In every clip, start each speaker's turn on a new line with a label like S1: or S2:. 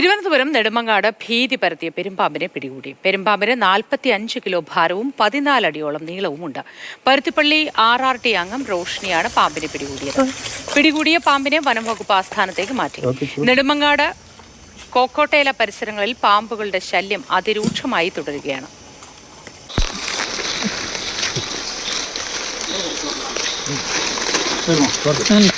S1: തിരുവനന്തപുരം നെടുമങ്ങാട് ഭീതി പരത്തിയ പെരുമ്പാമ്പിനെ പിടികൂടി. പെരുമ്പാമ്പിന് നാൽപ്പത്തി അഞ്ച് കിലോ ഭാരവും പതിനാലടിയോളം നീളവുമുണ്ട്. പരുത്തിപ്പള്ളി ആർ ആർ ടി അംഗം റോഷ്നിയാണ് പാമ്പിനെ പിടികൂടിയത്. പിടികൂടിയ പാമ്പിനെ വനം വകുപ്പ് ആസ്ഥാനത്തേക്ക് മാറ്റി. നെടുമങ്ങാട് കോക്കോട്ടേല പരിസരങ്ങളിൽ പാമ്പുകളുടെ ശല്യം അതിരൂക്ഷമായി തുടരുകയാണ്.
S2: കയ്യിൽ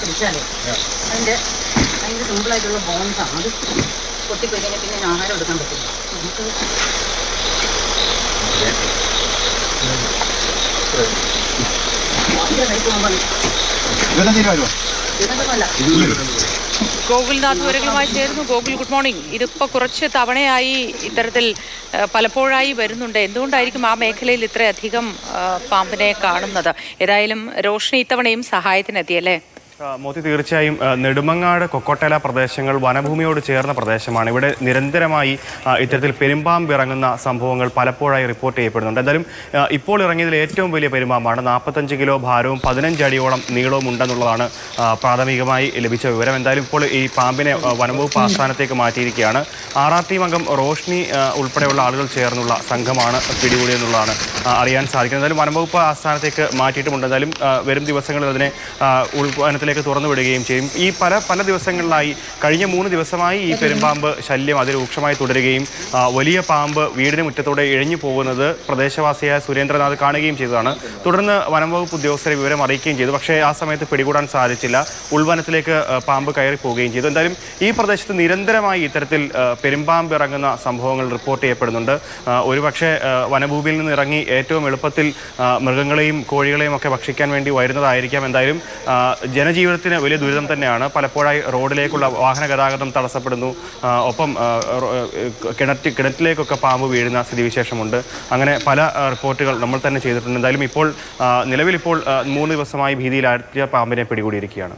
S2: പിടിച്ചാലേ അതിന്റെ അതിന്റെ സിമ്പിളായിട്ടുള്ള ബോൺസാണ് അത് പൊട്ടിപ്പോയി കഴിഞ്ഞാൽ പിന്നെ ഞാൻ ആഹാരം എടുക്കാൻ പറ്റില്ല. നമുക്ക്
S1: ഗോകുൽനാഥ് വിവരങ്ങളുമായി ചേരുന്നു. ഗോകുൽ ഗുഡ് മോർണിംഗ് ഇതിപ്പോ കുറച്ച് തവണയായി ഇത്തരത്തിൽ പലപ്പോഴായി വരുന്നുണ്ട്. എന്തുകൊണ്ടായിരിക്കും ആ മേഖലയിൽ ഇത്രയധികം പാമ്പിനെ കാണുന്നത്? ഏതായാലും റോഷ്നി ഇത്തവണയും സഹായത്തിനെത്തിയല്ലേ?
S3: മോത്തി തീർച്ചയായും നെടുമങ്ങാട് കൊക്കോട്ടേല പ്രദേശങ്ങൾ വനഭൂമിയോട് ചേർന്ന പ്രദേശമാണ്. ഇവിടെ നിരന്തരമായി ഇത്തരത്തിൽ പെരുമ്പാമ്പ് ഇറങ്ങുന്ന സംഭവങ്ങൾ പലപ്പോഴായി റിപ്പോർട്ട് ചെയ്യപ്പെടുന്നുണ്ട്. എന്തായാലും ഇപ്പോൾ ഇറങ്ങിയതിൽ ഏറ്റവും വലിയ പെരുമ്പാമ്പാണ്. നാൽപ്പത്തഞ്ച് കിലോ ഭാരവും പതിനഞ്ച് അടിയോളം നീളവും ഉണ്ടെന്നുള്ളതാണ് പ്രാഥമികമായി ലഭിച്ച വിവരം. എന്തായാലും ഇപ്പോൾ ഈ പാമ്പിനെ വനംവകുപ്പ് ആസ്ഥാനത്തേക്ക് മാറ്റിയിരിക്കുകയാണ്. ആർ ആർ ടി അംഗം റോഷ്നി ഉൾപ്പെടെയുള്ള ആളുകൾ ചേർന്നുള്ള സംഘമാണ് പിടികൂടിയെന്നുള്ളതാണ് അറിയാൻ സാധിക്കുന്നത്. എന്തായാലും വനംവകുപ്പ് ആസ്ഥാനത്തേക്ക് മാറ്റിയിട്ടുമുണ്ട്. എന്തായാലും വരും ദിവസങ്ങളിൽ അതിനെ ആ, ഉൾവനത്തിലേക്ക് തുറന്നു വിടുകയും ചെയ്യും. ഈ പല പല ദിവസങ്ങളിലായി കഴിഞ്ഞ മൂന്ന് ദിവസമായി ഈ പെരുമ്പാമ്പ് ശല്യം അതിരൂക്ഷമായി തുടരുകയും വലിയ പാമ്പ് വീടിന് മുറ്റത്തോടെ ഇഴഞ്ഞു പോകുന്നത് പ്രദേശവാസിയായ സുരേന്ദ്രനാഥ് കാണുകയും ചെയ്തതാണ്. തുടർന്ന് വനംവകുപ്പ് ഉദ്യോഗസ്ഥരെ വിവരം അറിയിക്കുകയും ചെയ്തു. പക്ഷേ ആ സമയത്ത് പിടികൂടാൻ സാധിച്ചില്ല. ഉൾവനത്തിലേക്ക് പാമ്പ് കയറി പോവുകയും ചെയ്തു. എന്തായാലും ഈ പ്രദേശത്ത് നിരന്തരമായി ഇത്തരത്തിൽ പെരുമ്പാമ്പ് ഇറങ്ങുന്ന സംഭവങ്ങൾ റിപ്പോർട്ട് ചെയ്യപ്പെടുന്നുണ്ട്. ഒരുപക്ഷെ വനഭൂമിയിൽ നിന്ന് ഇറങ്ങി ഏറ്റവും എളുപ്പത്തിൽ മൃഗങ്ങളെയും കോഴികളെയും ഒക്കെ ഭക്ഷിക്കാൻ വേണ്ടി വരുന്നതായിരിക്കാം. എന്തായാലും ആ, ജനജീവിതത്തിന് വലിയ ദുരിതം തന്നെയാണ്. പലപ്പോഴായി റോഡിലേക്കുള്ള വാഹന ഗതാഗതം തടസ്സപ്പെടുന്നു. ഒപ്പം കിണറ്റ് കിണറ്റിലേക്കൊക്കെ പാമ്പ് വീഴുന്ന സ്ഥിതിവിശേഷമുണ്ട്. അങ്ങനെ പല റിപ്പോർട്ടുകൾ നമ്മൾ തന്നെ ചെയ്തിട്ടുണ്ട്. എന്തായാലും ഇപ്പോൾ നിലവിൽ ഇപ്പോൾ മൂന്ന് ദിവസമായി ഭീതിയിലാഴ്ത്തിയ പാമ്പിനെ പിടികൂടിയിരിക്കുകയാണ്.